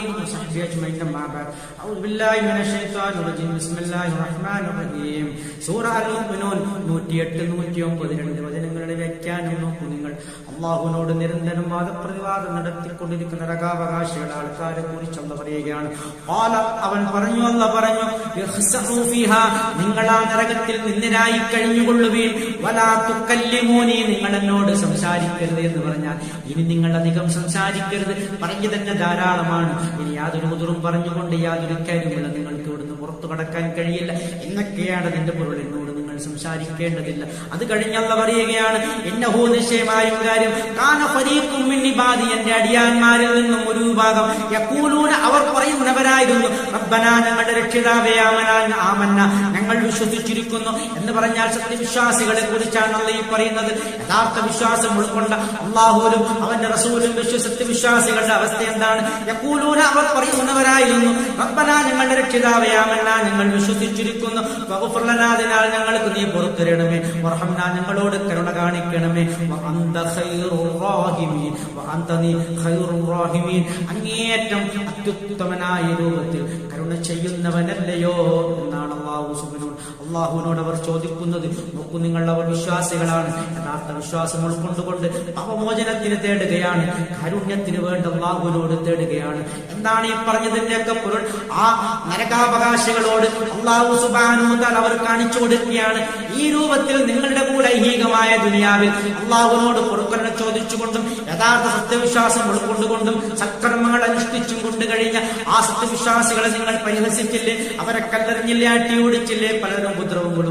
وصحبه اجمعين اما بعد اعوذ بالله من الشيطان الرجيم بسم الله الرحمن الرحيم സൂറ അൽ മുഅ്മിനൂൻ 108 109 രണ്ട് വചനങ്ങളുടെ വ്യാഖ്യാനം നോക്കൂ നിങ്ങൾ അള്ളാഹുവിനോട് നിരന്തരം വാദപ്രതിവാദം നടത്തിക്കൊണ്ടിരിക്കുന്ന രകാവകാശികൾ ആൾക്കാരെ കുറിച്ച് അല്ല പറയുകയാണ് ഖാല അവൻ പറഞ്ഞു അല്ല പറഞ്ഞു ഇഖ്സഉ ഫീഹാ നിങ്ങൾ ആ നരകത്തിൽ നിന്നരായി കഴിഞ്ഞുകൊള്ളുകയും വലാ തുക്കല്ലിമൂനി നിങ്ങൾ എന്നോട് സംസാരിക്കരുത് എന്ന് പറഞ്ഞാൽ ഇനി നിങ്ങൾ അധികം സംസാരിക്കരുത് പറഞ്ഞു തന്നെ ധാരാളമാണ് ഇനി യാതൊരു മുതിറും പറഞ്ഞുകൊണ്ട് യാതൊരു കാര്യമില്ല നിങ്ങൾക്ക് ഇവിടുന്ന് പുറത്തു കടക്കാൻ കഴിയില്ല. എന്നൊക്കെയാണ് നിന്റെ പൊരുൾ. എന്നോട് നിങ്ങൾ സംസാരിക്കേണ്ടതില്ല. അത് കഴിഞ്ഞല്ല പറയുകയാണ് എന്നഹോ നിശ്ചയമായും കാര്യം കാന ഫരീഖും എന്റെ അടിയാന്മാരിൽ നിന്നും ഒരു വിഭാഗം. അവർ പറയുന്നവരായിരുന്നു. റബ്ബനാ ഞങ്ങളുടെ രക്ഷിതാവേ ആമനാ ആമന്ന ഞങ്ങൾ വിശ്വസിച്ചിരിക്കുന്നു. എന്ന് പറഞ്ഞാൽ സത്യവിശ്വാസികളെ കുറിച്ചാണ് അല്ല ഈ പറയുന്നത്. യഥാർത്ഥ വിശ്വാസം ഉൾക്കൊണ്ട അള്ളാഹുലും അവന്റെ റസൂലും വിശ്വ സത്യവിശ്വാസികളുടെ അവസ്ഥ എന്താണ്? യക്കൂലൂന അവർ പറയുന്നവരായിരുന്നു റബ്ബനാ ഞങ്ങളുടെ രക്ഷിതാവേ ആമന്ന ഞങ്ങൾ വിശ്വസിച്ചിരിക്കുന്നു. അതിനാൽ ഞങ്ങൾക്ക് നീ പുറത്തിരണമേ വർഹംന ഞങ്ങളോട് കരുണ കാണിക്കണമേ. വഅന്ത ഖൈറുർ അത്യുത്തമനായ രൂപത്തിൽ കരുണ ചെയ്യുന്നവനല്ലയോ എന്നാണ് അള്ളാഹു സുബിനോട്. അള്ളാഹുവിനോട് അവർ ചോദിക്കുന്നത് നോക്കൂ നിങ്ങൾ അവർ വിശ്വാസികളാണ്. യഥാർത്ഥ വിശ്വാസം ഉൾക്കൊണ്ടുകൊണ്ട് പാപമോചനത്തിന് തേടുകയാണ് കാരുണ്യത്തിന് വേണ്ട അള്ളാഹുവിനോട് തേടുകയാണ്. എന്താണ് ഈ പറഞ്ഞതിന്റെയൊക്കെ പൊരുൾ? ആ നരകാവകാശികളോട് അള്ളാഹു സുബാനൂത്താൽ അവർ കാണിച്ചു കൊടുക്കുകയാണ്. ഈ രൂപത്തിൽ നിങ്ങളുടെ കൂടെ ഐഹികമായ ദുനിയാവിൽ അള്ളാഹുവിനോട് പുറക്കരണ ചോദിച്ചുകൊണ്ടും യഥാർത്ഥ സത്യവിശ്വാസം ഉൾക്കൊണ്ടുകൊണ്ടും സത്കർമ്മങ്ങൾ അനുഷ്ഠിച്ചും കൊണ്ട് കഴിഞ്ഞ ആ സത്യവിശ്വാസികളെ നിങ്ങൾ പരിഹസിച്ചില്ലേ? അവരെ കല്ലെറിഞ്ഞില്ലേ? അട്ടി ഓടിച്ചില്ലേ പലരും ഉപദ്രവം കൊള്ളും അവരെ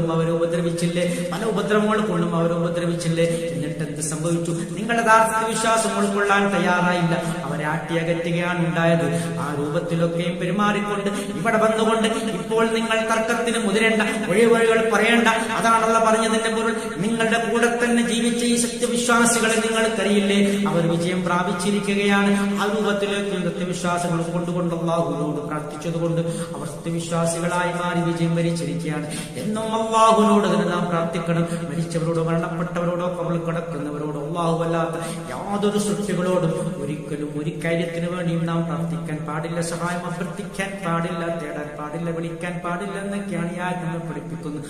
ഉപദ്രവിച്ചില്ലേ? പല ഉപദ്രവങ്ങൾ കൊള്ളും അവരെ ഉപദ്രവിച്ചില്ലേ? എന്നിട്ട് എന്ത് സംഭവിച്ചു? നിങ്ങൾ യഥാർത്ഥ വിശ്വാസം ഉൾക്കൊള്ളാൻ തയ്യാറായില്ല. അവരെ ആട്ടി അകറ്റുകയാണ് ഉണ്ടായത്. ആ രൂപത്തിലൊക്കെയും പെരുമാറിക്കൊണ്ട് ഇവിടെ വന്നുകൊണ്ട് ഇപ്പോൾ നിങ്ങൾ തർക്കത്തിന് മുതിരേണ്ട ഒഴിവഴികൾ പറയേണ്ട. അതാണല്ല പറഞ്ഞതിന്റെ പൊരുൾ. നിങ്ങളുടെ കൂടെ തന്നെ ജീവിച്ച ഈ സത്യവിശ്വാസികളെ നിങ്ങൾക്കറിയില്ലേ അവർ വിജയം പ്രാപിച്ചിരിക്കുകയാണ്. ആ രൂപത്തിലേക്ക് സത്യവിശ്വാസങ്ങൾ കൊണ്ടുകൊണ്ട് അള്ളാഹുവിനോട് പ്രാർത്ഥിച്ചതുകൊണ്ട് അവർ സത്യവിശ്വാസികളായി മാറി വിജയം വരിച്ചിരിക്കുകയാണ്. എന്നും അള്ളാഹുവിനോട് നാം പ്രാർത്ഥിക്കണം. മരിച്ചവരോടോ മരണപ്പെട്ടവരോടോ കവൾ കിടക്കുന്നവരോടോ അള്ളാഹുവല്ലാത്ത യാതൊരു സൃഷ്ടികളോടും ഒരിക്കലും ഒരു കാര്യത്തിന് വേണ്ടിയും നാം പ്രാർത്ഥിക്കാൻ പാടില്ല. സഹായം അഭ്യർത്ഥിക്കാൻ പാടില്ല. തേടാൻ പാടില്ല. വിളിക്കാൻ പാടില്ല എന്നൊക്കെയാണ് ഈ ആഗ്രഹം പഠിപ്പിക്കുന്നത്.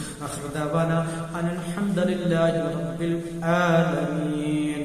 അൽഹംദുലില്ലാഹി റബ്ബിൽ ആലമീൻ.